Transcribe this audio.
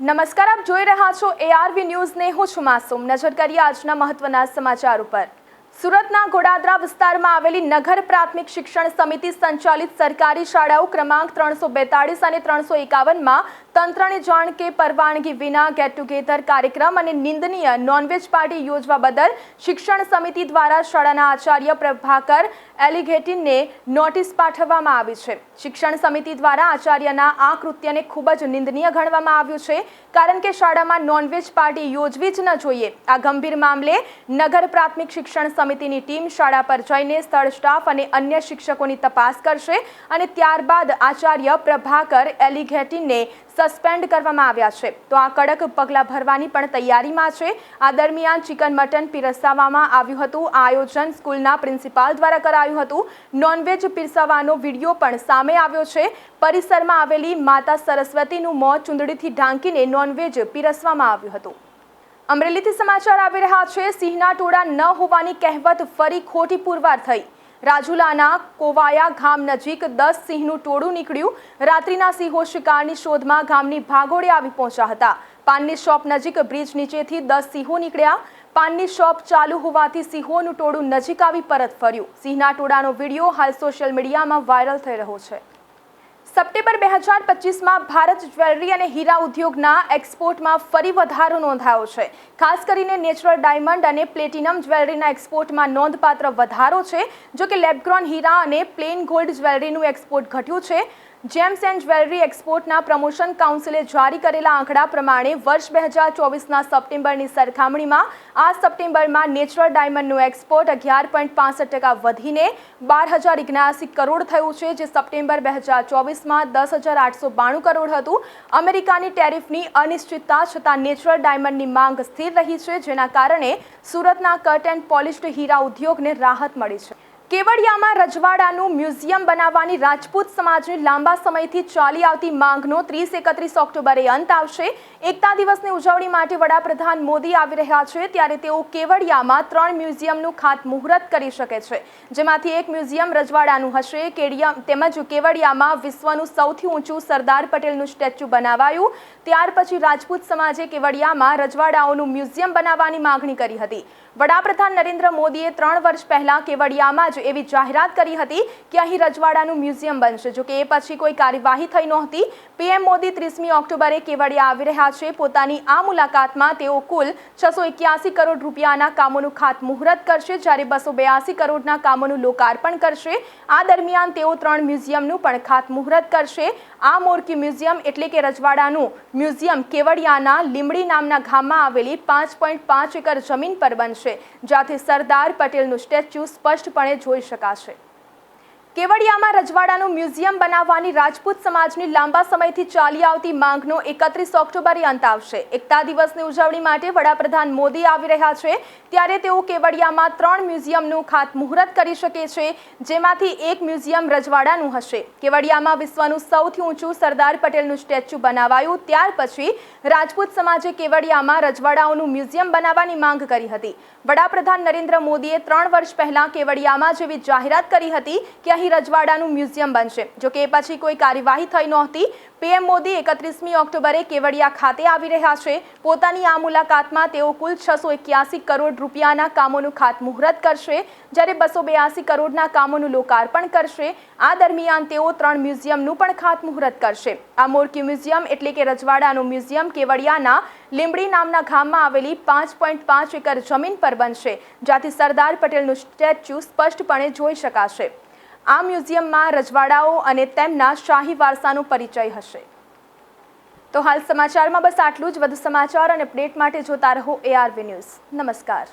નમસ્કાર, આપ જોઈ રહ્યા છો એઆરવી ન્યૂઝને. હું છું માસુમ. નજર કરીએ આજના મહત્વના સમાચાર ઉપર. સુરતના ગોડાદરા વિસ્તારમાં આવેલી નગર પ્રાથમિક શિક્ષણ સમિતિ સંચાલિત સરકારી શાળાઓ ક્રમાંક ત્રણસો બેતાળીસ અને ત્રણસો એકાવનમાં તંત્રને જાણ કે પરવાનગી વિના ગેટ ટુગેધર કાર્યક્રમ અને નિંદનીય નોનવેજ પાર્ટી યોજવા બદલ શિક્ષણ સમિતિ દ્વારા શાળાના આચાર્ય પ્રભાકર એલિગેટિનને નોટિસ પાઠવવામાં આવી છે. શિક્ષણ સમિતિ દ્વારા આચાર્યના આ કૃત્યને ખૂબ જ નિંદનીય ગણવામાં આવ્યું છે, કારણ કે શાળામાં નોનવેજ પાર્ટી યોજવી જ ન જોઈએ. આ ગંભીર મામલે નગર પ્રાથમિક શિક્ષણ સમિતિની ટીમ શાળા પર જઈને સ્થળ સ્ટાફ અને અન્ય શિક્ષકોની તપાસ કરશે અને ત્યારબાદ આચાર્ય પ્રભાકર એલિગેટિનને સસ્પેન્ડ કરવામાં આવ્યા છે. તો આ કડક પગલાં ભરવાની પણ તૈયારીમાં છે. આ દરમિયાન ચિકન મટન પીરસાવવામાં આવ્યું હતું. આ આયોજન સ્કૂલના પ્રિન્સિપાલ દ્વારા કરાયું હતું. નોનવેજ પીરસાવાનો વીડિયો પણ સામે આવ્યો છે. પરિસરમાં આવેલી માતા સરસ્વતીનું મોં ચૂંદડીથી ઢાંકીને નોનવેજ પીરસવામાં આવ્યું હતું. અમરેલીથી સમાચાર આવી રહ્યા છે. સિંહના ટોળા ન હોવાની કહેવત ફરી ખોટી પુરવાર થઈ. રાજુલાના કોવાયા ગામ નજીક દસ સિંહનું ટોળું નીકળ્યું. રાત્રિના સિંહો શિકારની શોધમાં ગામની ભાગોળે આવી પહોંચ્યા હતા. પાનની શોપ નજીક બ્રિજ નીચેથી દસ સિંહો નીકળ્યા. પાનની શોપ ચાલુ હોવાથી સિંહોનું ટોળું નજીક આવી પરત ફર્યું. સિંહના ટોળાનો વીડિયો હાલ સોશિયલ મીડિયામાં વાયરલ થઈ રહ્યો છે. સપ્ટેમ્બર બે હજાર પચીસમાં ભારત જ્વેલરી અને હીરા ઉદ્યોગના એક્સપોર્ટમાં ફરી વધારો નોંધાયો છે. ખાસ કરીને નેચરલ ડાયમંડ અને પ્લેટિનમ જ્વેલરીના એક્સપોર્ટમાં નોંધપાત્ર વધારો છે જો કે હીરા અને પ્લેન ગોલ્ડ જ્વેલરીનું એક્સપોર્ટ ઘટ્યું છે. જેમ્સ એન્ડ જ્વેલરી એક્સપોર્ટના પ્રમોશન કાઉન્સિલે જારી કરેલા આંકડા પ્રમાણે વર્ષ બે હજાર ચોવીસના સપ્ટેમ્બરની સરખામણીમાં આ સપ્ટેમ્બરમાં નેચરલ ડાયમંડનું એક્સપોર્ટ અગિયાર પોઈન્ટ પાસઠ ટકા વધીને બાર હજાર ઇગ્નાસી કરોડ થયું છે, જે સપ્ટેમ્બર બે હજાર ચોવીસમાં દસ હજાર આઠસો બાણું કરોડ હતું. અમેરિકાની ટેરિફની અનિશ્ચિતતા છતાં નેચરલ ડાયમંડની માંગ સ્થિર રહી છે, જેના કારણે સુરતના કટ એન્ડ પોલિશ્ડ હીરા ઉદ્યોગને રાહત મળી છે. કેવડિયામાં રજવાડાનું મ્યુઝિયમ બનાવવાની રાજપૂત સમાજની લાંબા સમયથી ચાલી આવતી માંગનો ત્રીસ એકત્રીસ ઓક્ટોબરે અંત આવશે. એકતા દિવસની ઉજવણી માટે વડાપ્રધાન મોદી આવી રહ્યા છે, ત્યારે તેઓ કેવડિયામાં ત્રણ મ્યુઝિયમનું ખાતમુહૂર્ત કરી શકે છે. જેમાંથી એક મ્યુઝિયમ રજવાડાનું હશે. કેડિયમ તેમજ કેવડિયામાં વિશ્વનું સૌથી ઊંચું સરદાર પટેલનું સ્ટેચ્યુ બનાવાયું. ત્યાર પછી રાજપૂત સમાજે કેવડિયામાં રજવાડાઓનું મ્યુઝિયમ બનાવવાની માંગણી કરી હતી. વડાપ્રધાન નરેન્દ્ર મોદીએ ત્રણ વર્ષ પહેલા કેવડિયામાં જ એવી જાહેરાત કરી હતી કે અહીં રજવાડાનું મ્યુઝિયમ બનશે. જો કે એ પછી કોઈ કાર્યવાહી થઈ નહોતી. પીએમ મોદી ત્રીસમી ઓક્ટોબરે કેવડિયા આવી રહ્યા છે. પોતાની આ મુલાકાતમાં તેઓ કુલ છસો એક્યાસી કરોડ રૂપિયાના કામોનું ખાતમુહૂર્ત કરશે, જ્યારે બસો બ્યાસી કરોડના કામોનું લોકાર્પણ કરશે. આ દરમિયાન તેઓ ત્રણ મ્યુઝિયમનું પણ ખાતમુહૂર્ત કરશે. આ મોરકી મ્યુઝિયમ એટલે કે રજવાડાનું મ્યુઝિયમ કેવડિયાના લીમડી નામના ગામમાં આવેલી પાંચ પોઈન્ટ પાંચ એકર જમીન પર બનશે. જ્યાંથી સરદાર પટેલનું સ્ટેચ્યુ સ્પષ્ટપણે જોઈ શકાશે. કેવડિયામાં રજવાડાનું મ્યુઝિયમ બનાવવાની રાજપૂત સમાજની લાંબા સમયથી ચાલી આવતી માંગનો એકત્રીસ ઓક્ટોબરે અંત આવશે. એકતા દિવસની ઉજવણી માટે વડાપ્રધાન મોદી આવી રહ્યા છે. ત્યારે તેઓ કેવડિયામાં ત્રણ મ્યુઝિયમનું ખાતમુહૂર્ત કરી શકે છે, જેમાંથી એક મ્યુઝિયમ રજવાડાનું હશે. કેવડિયામાં વિશ્વનું સૌથી ઊંચું સરદાર પટેલનું સ્ટેચ્યુ બનાવાયું. ત્યાર પછી રાજપૂત સમાજે કેવડિયામાં રજવાડાઓનું મ્યુઝિયમ બનાવવાની માંગ કરી હતી. વડાપ્રધાન નરેન્દ્ર મોદીએ ત્રણ વર્ષ પહેલાં કેવડિયામાં જેવી જાહેરાત કરી હતી કે અહીં અહીં રજવાડાનું મ્યુઝિયમ બનશે. જો કે એ પછી કોઈ કાર્યવાહી થઈ નહોતી, પીએમ મોદી એકત્રીસમી ઓક્ટોબરે કેવડિયા ખાતે આવી રહ્યા છે. પોતાની આ મુલાકાતમાં તેઓ કુલ છસો એક્યાસી કરોડ રૂપિયાના કામોનું ખાતમુહૂર્ત કરશે, જ્યારે બસો બ્યાસી કરોડના કામોનું લોકાર્પણ કરશે. આ દરમિયાન તેઓ ત્રણ મ્યુઝિયમનું પણ ખાતમુહૂર્ત કરશે. આ મોરકી મ્યુઝિયમ એટલે કે રજવાડાનું મ્યુઝિયમ કેવડિયાના લીંબડી નામના ગામમાં આવેલી પાંચ પોઈન્ટ પાંચ એકર જમીન પર બનશે, જ્યાંથી સરદાર પટેલનું સ્ટેચ્યુ સ્પષ્ટપણે જોઈ શકાશે. આ મ્યુઝિયમમાં રજવાડાઓ અને તેમના શાહી વારસાનો પરિચય હશે. તો હાલ સમાચારમાં બસ આટલું જ. વધુ સમાચાર અને અપડેટ માટે જોતા રહો એઆરવી ન્યૂઝ નમસ્કાર.